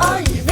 Are you?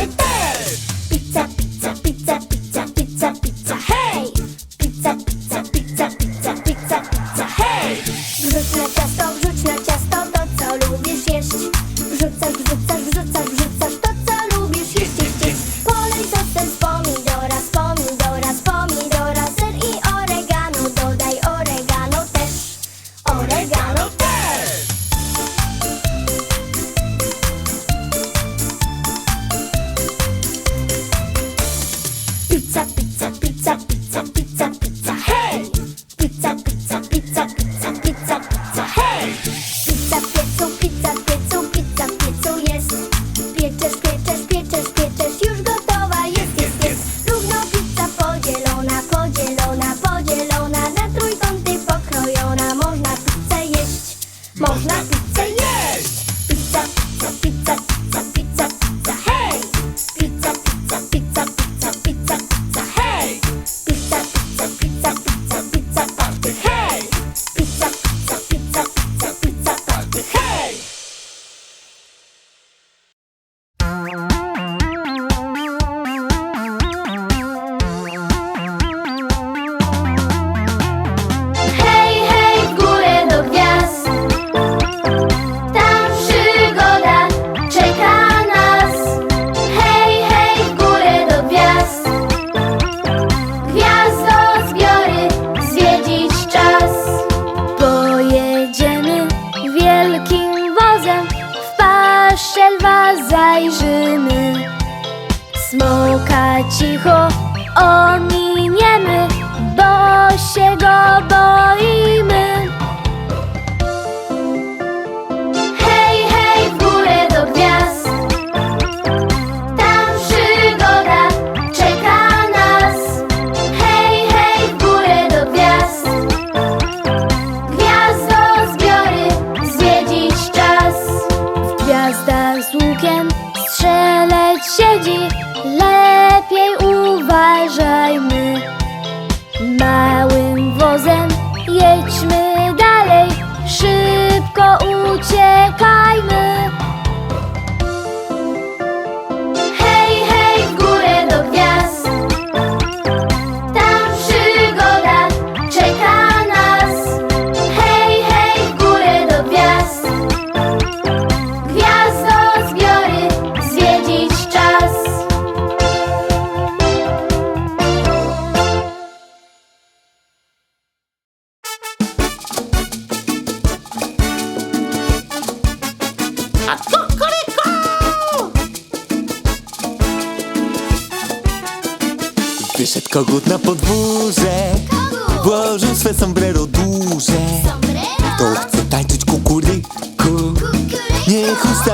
on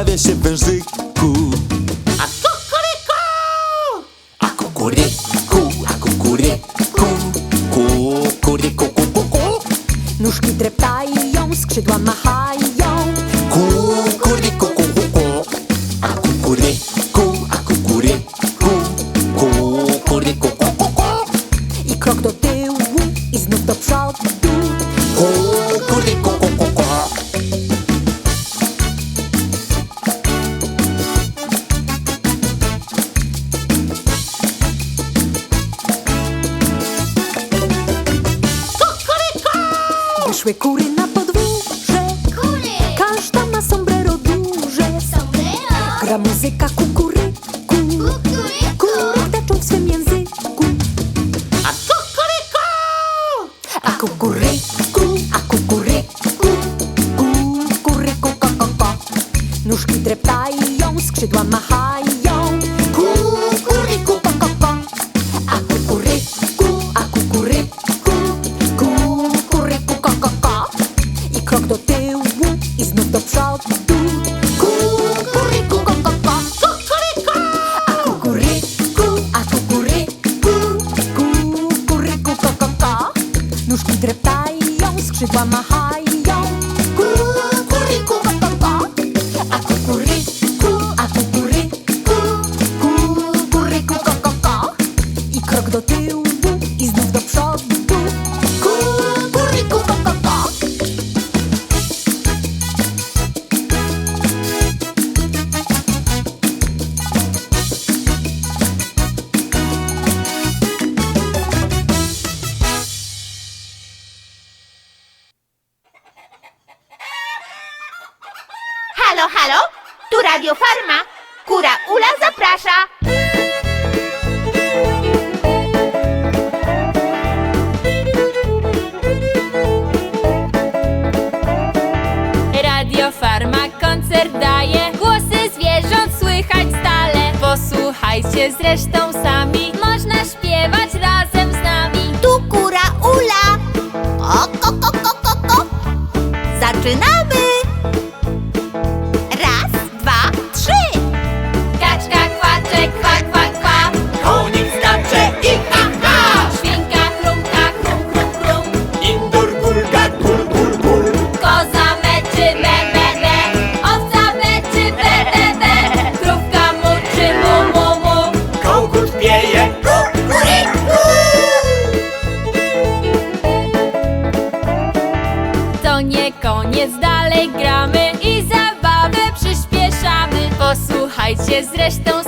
pojawia się wężyk Somebody. Śpiewajcie zresztą sami Można śpiewać razem z nami Tu kura ula O, ko, ko, ko, ko, ko. Zaczynamy! Jezreel estão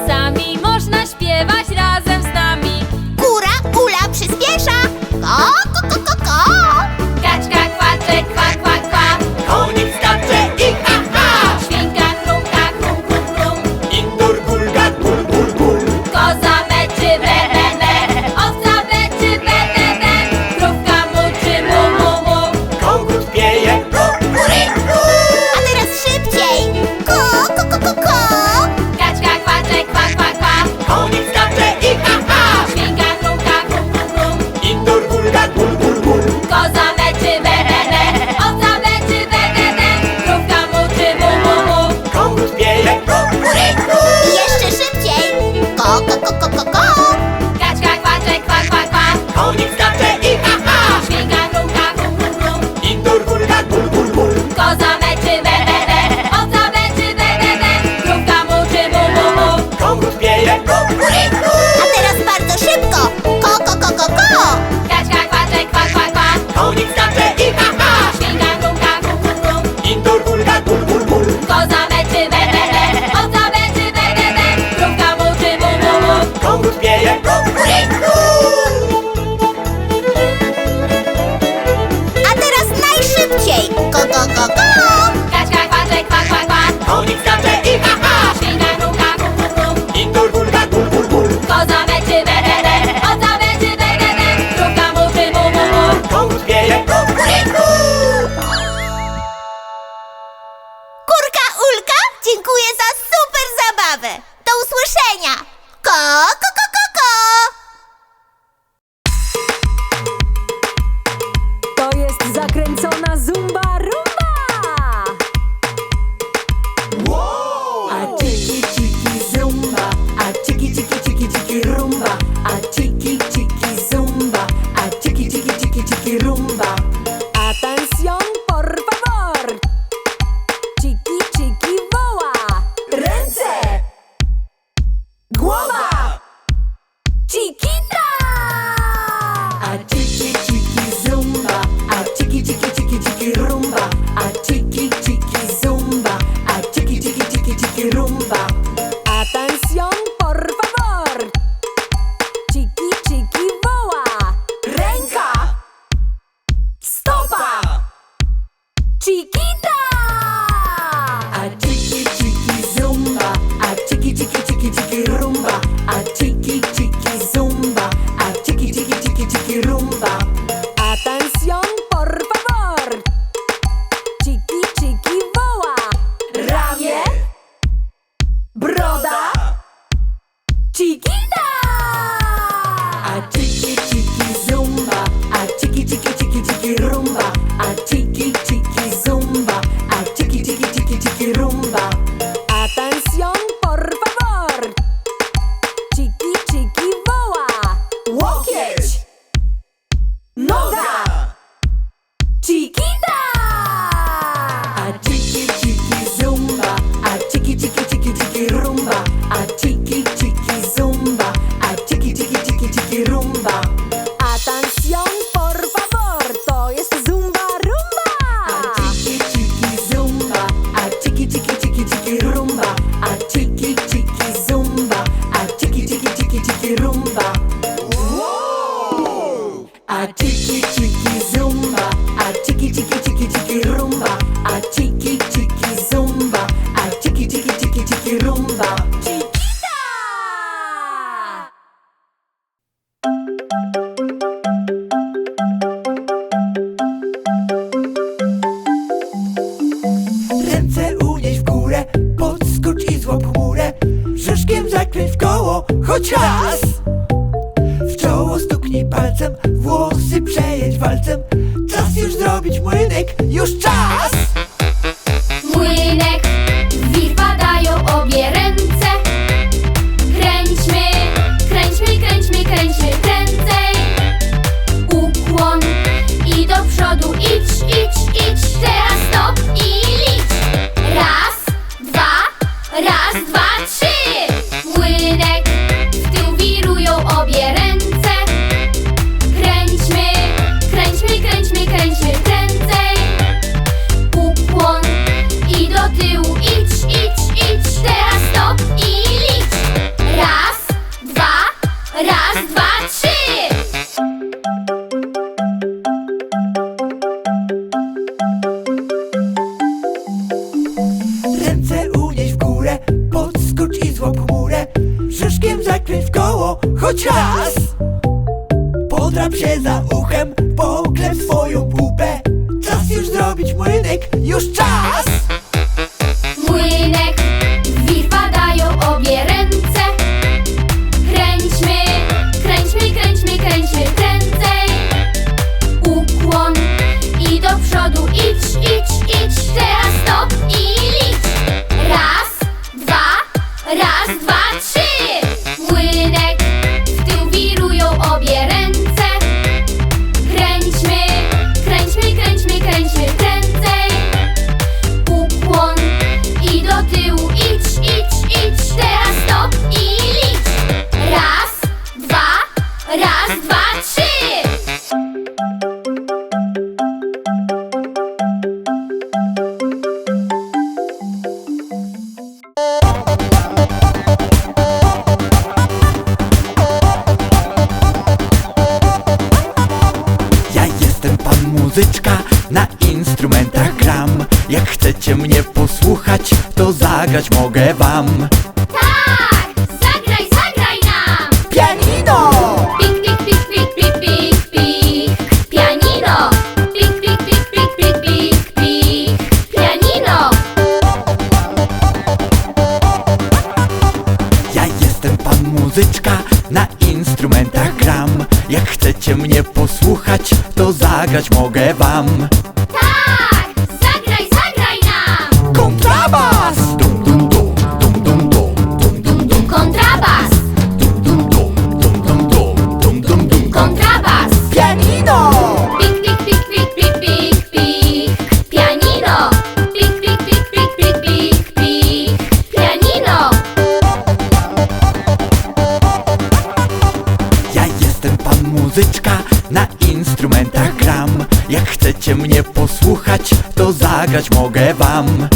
czas W czoło stuknij palcem Włosy przejedź walcem. Czas już zrobić młynek Już czas. na instrumentach gram Jak chcecie mnie posłuchać, to zagrać mogę wam Tak! Zagraj, zagraj nam! Pianino! Pik, pik, pik, pik, pik, pik, pik Pianino! Pik, pik, pik, pik, pik, pik, pik Pianino! Ja jestem pan na instrumentach gram Jak chcecie mnie posłuchać zagrać mogę wam. Chcecie mnie posłuchać, to zagrać mogę wam.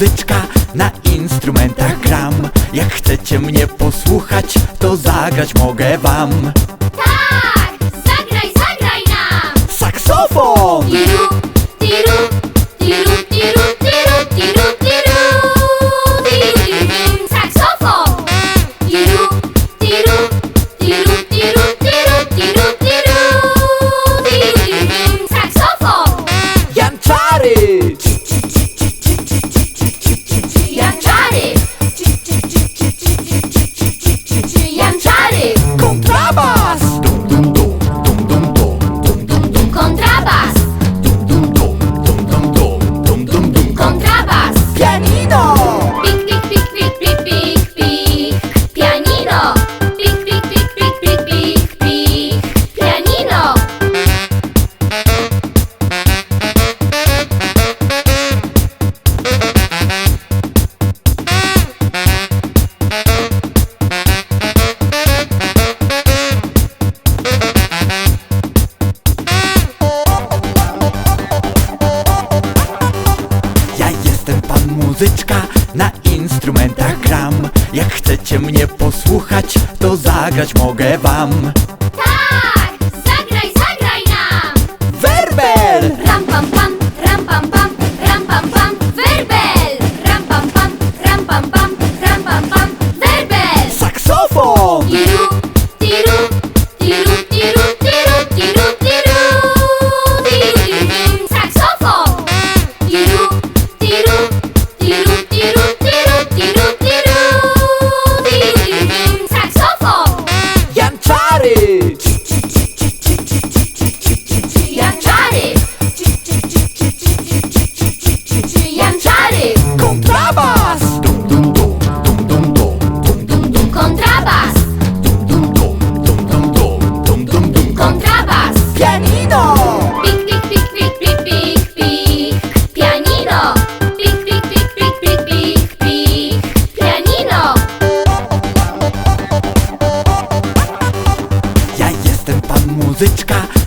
muzyczka na instrumentach gram. Jak chcecie mnie posłuchać, to zagrać mogę wam.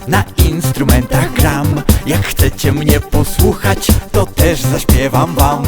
na instrumentach gram. Jak chcecie mnie posłuchać, to też zaśpiewam wam.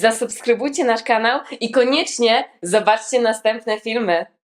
Zasubskrybujcie nasz kanał i koniecznie zobaczcie następne filmy.